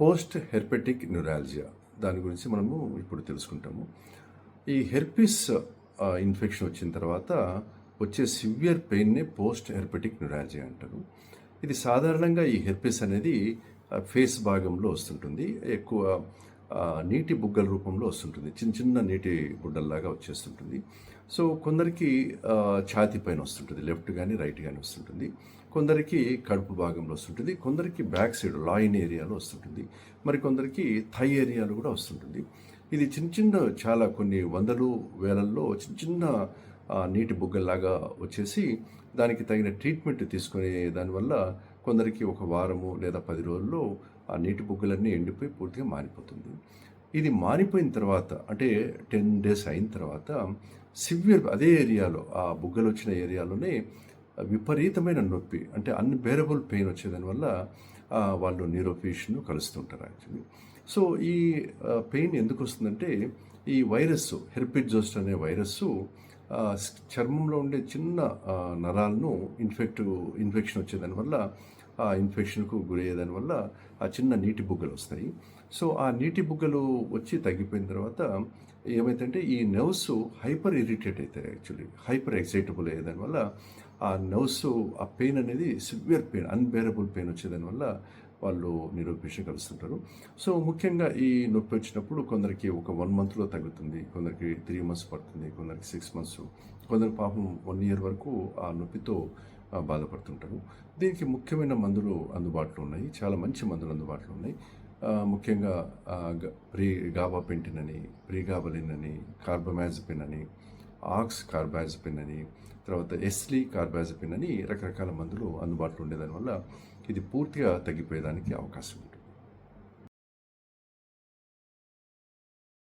Post herpetic neuralgia. దాని గురించి మనము ఇప్పుడు తెలుసుకుంటాము. ఈ హెర్పిస్ ఇన్ఫెక్షన్ వచ్చిన తర్వాత వచ్చే సివియర్ పెయిన్నే పోస్ట్ హెర్పెటిక్ న్యూరాలజియా అంటారు. ఇది సాధారణంగా ఈ హెర్పిస్ అనేది ఫేస్ భాగంలో వస్తుంటుంది. ఎక్కువ నీటి బుగ్గల రూపంలో వస్తుంటుంది. చిన్న చిన్న నీటి బుడ్డల్లాగా వచ్చేస్తుంటుంది. సో కొందరికి ఛాతి పైన వస్తుంటుంది. లెఫ్ట్ కానీ రైట్ కానీ వస్తుంటుంది. కొందరికి కడుపు భాగంలో వస్తుంటుంది. కొందరికి బ్యాక్ సైడ్ లాయిన్ ఏరియాలో వస్తుంటుంది. మరి కొందరికి థై ఏరియాలో కూడా వస్తుంటుంది. ఇది చిన్న చిన్న చాలా కొన్ని వందలు వేలల్లో చిన్న చిన్న నీటి బుగ్గల్లాగా వచ్చేసి దానికి తగిన ట్రీట్మెంట్ తీసుకునే దానివల్ల కొందరికి ఒక వారము లేదా పది రోజుల్లో ఆ నీటి బుగ్గలన్నీ ఎండిపోయి పూర్తిగా మారిపోతుంది. ఇది మారిపోయిన తర్వాత అంటే టెన్ డేస్ అయిన తర్వాత సివియర్ అదే ఏరియాలో ఆ బుగ్గలు వచ్చిన ఏరియాలోనే విపరీతమైన నొప్పి అంటే అన్బేరబుల్ పెయిన్ వచ్చేదానివల్ల వల్ల వాళ్ళు న్యూరోఫిషియన్ కలుస్తుంటారు యాక్చువల్లీ సో ఈ పెయిన్ ఎందుకు వస్తుందంటే ఈ వైరస్ హెర్పిడ్ జోస్ట్ అనే వైరస్ చర్మంలో ఉండే చిన్న నరాలను ఇన్ఫెక్ట్ ఇన్ఫెక్షన్ వచ్చేదానివల్ల ఆ ఇన్ఫెక్షన్కు గురయ్యేదాని వల్ల ఆ చిన్న నీటి బుగ్గలు వస్తాయి. సో ఆ నీటి బుగ్గలు వచ్చి తగ్గిపోయిన తర్వాత ఏమైందంటే ఈ నర్వ్స్ హైపర్ ఇరిటేట్ అవుతాయి యాక్చువల్లీ. హైపర్ ఎక్సైటబుల్ అయ్యేదాని వల్ల ఆ నర్వ్స్ ఆ పెయిన్ అనేది సివియర్ పెయిన్ అన్బేరబుల్ పెయిన్ వచ్చేదాని వల్ల వాళ్ళు నిరూపించగలుస్తుంటారు సో ముఖ్యంగా ఈ నొప్పి వచ్చినప్పుడు కొందరికి ఒక వన్ మంత్లో తగ్గుతుంది కొందరికి త్రీ మంత్స్ పడుతుంది కొందరికి సిక్స్ మంత్స్ కొందరు పాపం వన్ ఇయర్ వరకు ఆ నొప్పితో బాధపడుతుంటారు. దీనికి ముఖ్యమైన మందులు అందుబాటులో ఉన్నాయి చాలా మంచి మందులు అందుబాటులో ఉన్నాయి. ముఖ్యంగా ప్రీ గాబా ప్రీ గాబాపెంటిన్ అని ప్రీగాబలిన్ అని కార్బమాజపిన్ అని ఆక్స్ కార్బాజపిన్ అని తర్వాత ఎస్లీ కార్బాజపిన్ అని రకరకాల మందులు అందుబాటులో ఉండేదానివల్ల ఇది పూర్తిగా తగ్గిపోయేదానికి అవకాశం ఉంటుంది.